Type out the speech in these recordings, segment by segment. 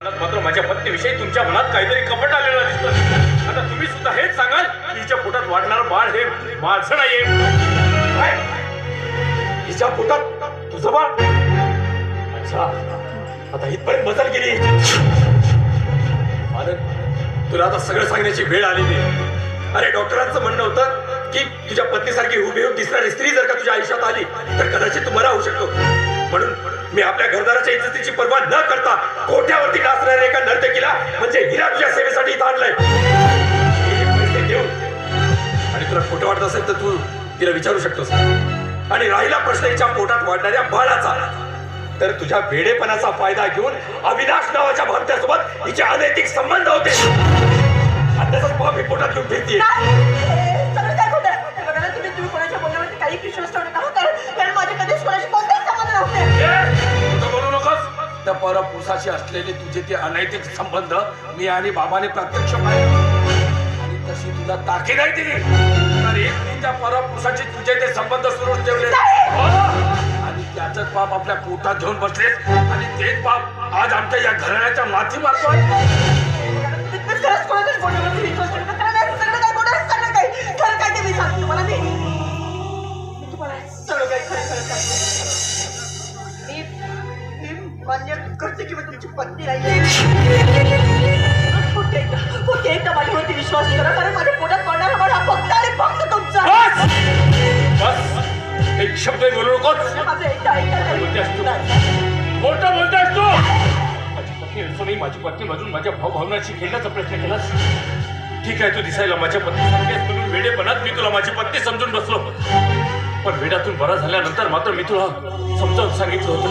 मात्र माझ्या पत्नीविषयी तुमच्या मनात काहीतरी कपट आलेलं दिसतं आता तुम्ही सुद्धा हेच सांगाल तिच्या हिच्या पोटात वाढणार बाळ हे माझं नाहीये. काय? हिच्या पोटात तुझं बाळ? अच्छा. आता इथपर्यंत बदल केली आनंद तुला आता सगळं सांगण्याची वेळ आलेली आहे. अरे डॉक्टरांचं म्हणणं होतं की तुझ्या पत्नीसारखी हुबेहूब दिसणारी स्त्री जर का तुझ्या आयुष्यात आली तर कदाचित तू बरा होऊ शकतो. म्हणून मी आपल्या घरदाराच्या इज्जतीची पर्वा न करता कोठ्यावरती नाचणाऱ्या एका नर्तकीला म्हणजे हिरा तुझ्या सेवेसाठी इथं आणलंय. पैसे देऊन. आणि तुला खोटं वाटत असेल तर तू तिला विचारू शकतोस. आणि राहिला प्रश्न हिच्या पोटात वाढणाऱ्या बाळाचा. तर तुझ्या वेडेपणाचा फायदा घेऊन अविनाश नावाच्या भामट्यासोबत हिचे अनैतिक संबंध होते. आणि त्याचाच पाप पोटात घेऊन फिरते नकोस त्या परपुरुषाशी असलेले तुझे ते अनैतिक संबंध मी आणि बाबाने प्रत्यक्ष पाहिले. आणि तशी तुला ताकीद नाही दिली तर एक त्या परपुरुषाचे तुझे ते संबंध सुरू ठेवले? आणि त्याच पाप आपल्या पोटात घेऊन बसलेस आणि तेच पाप आज आमच्या या घराण्याच्या माथी मारतोय तुम्ही करते की मी तुमची पत्नी एकदा माझ्यावरती विश्वास? करा कारण माझ्या पोटात पडणारा हा फक्त आणि फक्त तुमचा. एक शब्द बोलू नकोस. माझं एकदा ऐका बोलतेस तू? नाही खोटं बोलतेस तू. माझी पत्नी असूनही माझी पत्नी मधून माझ्या भाऊ भावनाशी खेळण्याचा प्रयत्न केलास. ठीक आहे तू दिसायला माझ्या पत्नी सारखी म्हणून वेडेपणात मी तुला माझी पत्नी समजून बसलो. पण वेडातून बरा झाल्यानंतर मात्र मी तुला समजावून सांगितलं होतं.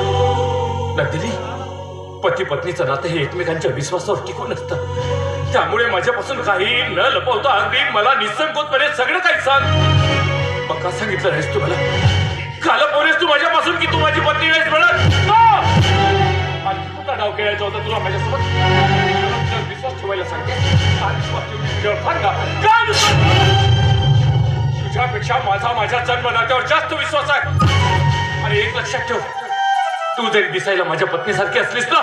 नंदिनी पती पत्नीचं नातं हे एकमेकांच्या विश्वासावर टिकून असतं. त्यामुळे माझ्यापासून काही न लपवता अगदी मला निसंकोचपणे सगळं काही सांग. मग का सांगितलं नाहीस तू मला? काल पोरेस तू माझ्यापासून की तू माझी पत्नी नाहीस म्हणत? आणखी कुठला डाव खेळायचा होता तुला माझ्यासोबत? विश्वास ठेवायला सांगते. तुझ्यापेक्षा माझा माझ्या जन्मदात्यावर जास्त विश्वास आहे. आणि एक लक्षात ठेव. तू जरी दिसायला माझ्या पत्नीसारखी असलीस ना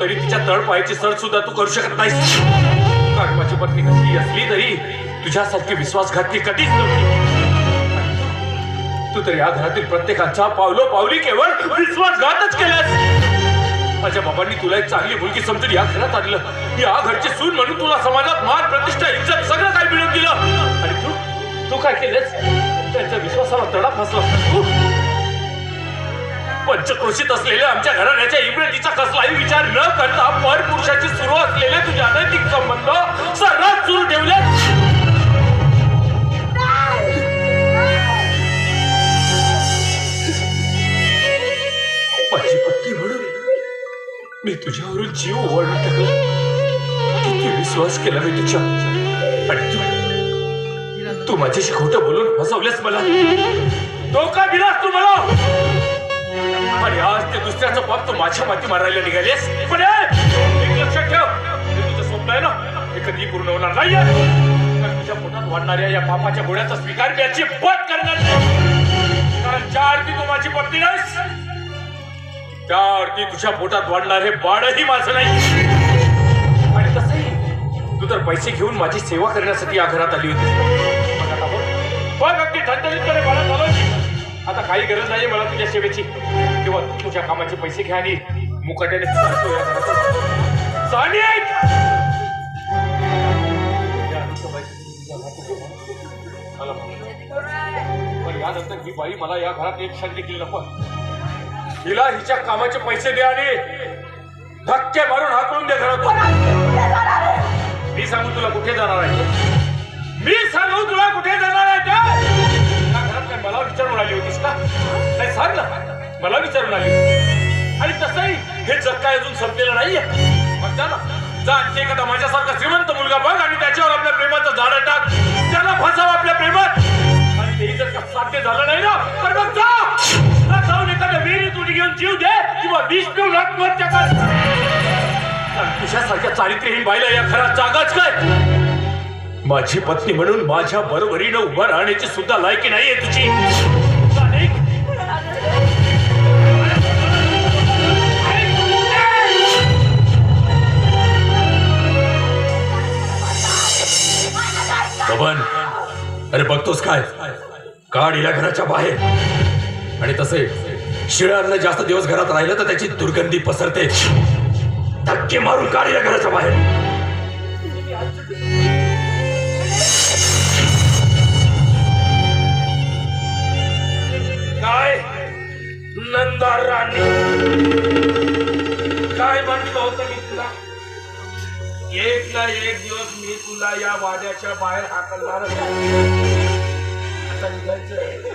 तरी तिच्या तळपायाची सर सुद्धा तू करू शकत नाहीस. कारण माझी पत्नी कशी असली तरी तुझ्यासारखी विश्वासघातकी कधीच नव्हती. तू तरी या घरातील प्रत्येकाचा पावलो पावली केवळ विश्वासघातच केलास माझ्या बाबांनी तुला एक चांगली मुलगी समजून या घरात आणलं. या घरची सून म्हणून तुला समाजात मान प्रतिष्ठा इज्जत सगळं काय मिळवून दिलं. आणि तू तू काय केलंस? त्यांच्या विश्वासाला तडा फसला तू पंचक्रोशीत असलेल्या आमच्या घराण्याच्या इमरतीचा कसलाही विचार न करता पर पुरुषाची सुरू असलेले तुझ्या अनैतिक संबंध सर्रास सुरू ठेवले. माझी पत्नी म्हणून मी तुझ्यावरून जीव ओवाळून टाकला किती विश्वास केला मी तुझ्या आणि तू तू माझ्याशी खोटं बोलून फसवलेस मला. धोका दिलास तू मला. आणि आज ते दुसऱ्याचं पाप तू माझ्या माती मारायला निघालेस? पण एक लक्षात ठेव. हे तुझं स्वप्न आहे ना? हे कधी पूर्ण होणार नाही तुझ्या पोटात वाढणाऱ्या या पापाच्या गोळ्याचा स्वीकार मी पट करणार कारण ज्या अर्थी तू माझी पत्नी नाहीस त्या अर्थी तुझ्या पोटात वाढणार हे बाळही माझं नाही. आणि तसंही तू तर पैसे घेऊन माझी सेवा करण्यासाठी या घरात आली होती बघ आता बघ. अगदी ठणठणीतपणे आता काही गरज नाही मला तुझ्या सेवेची. किंवा तू तुझ्या कामाचे पैसे घ्या आणि मुकाट्याने या पण यानंतर ही बाई मला या घरात एक क्षण देखील नको. हिला हिच्या कामाचे पैसे द्या आणि धक्के मारून हाकलून दे घरातून. मी सांगू तुला कुठे जाणार आहे. मी सांगू तुला विचारून आली होतीस का? नाही सांग ना. मला विचारून आली आणि तसंही हे जग काय अजून संपलेलं नाहीये. मग जा ना. जा आणखी एखादा माझ्यासारखा श्रीमंत मुलगा बघ आणि त्याच्यावर आपल्या प्रेमाचं झाड टाक. त्याला फसाव आपल्या प्रेमात. आणि तेही जर का साध्य झालं नाही ना तर मग जा. जाऊन एखाद्या विहिरीत तुझी घेऊन जीव दे किंवा विष पिऊन आत्महत्या कर. तुझ्यासारख्या चारित्र्यहीन बाईला या घरात जागाच काय माझी पत्नी म्हणून माझ्या बरोबरीनं उभं राहण्याची सुद्धा लायकी नाहीये तुझी. बबन अरे बघतोस काय? काढ इला घराच्या बाहेर. आणि तसे शिळांना जास्त दिवस घरात राहिलं तर त्याची दुर्गंधी पसरते. धक्के मारून काढ या घराच्या बाहेर. काय म्हटलं होतं मी तुला एक ना एक दिवस मी तुला या वाड्याच्या बाहेर हाकलणार आता निघायचं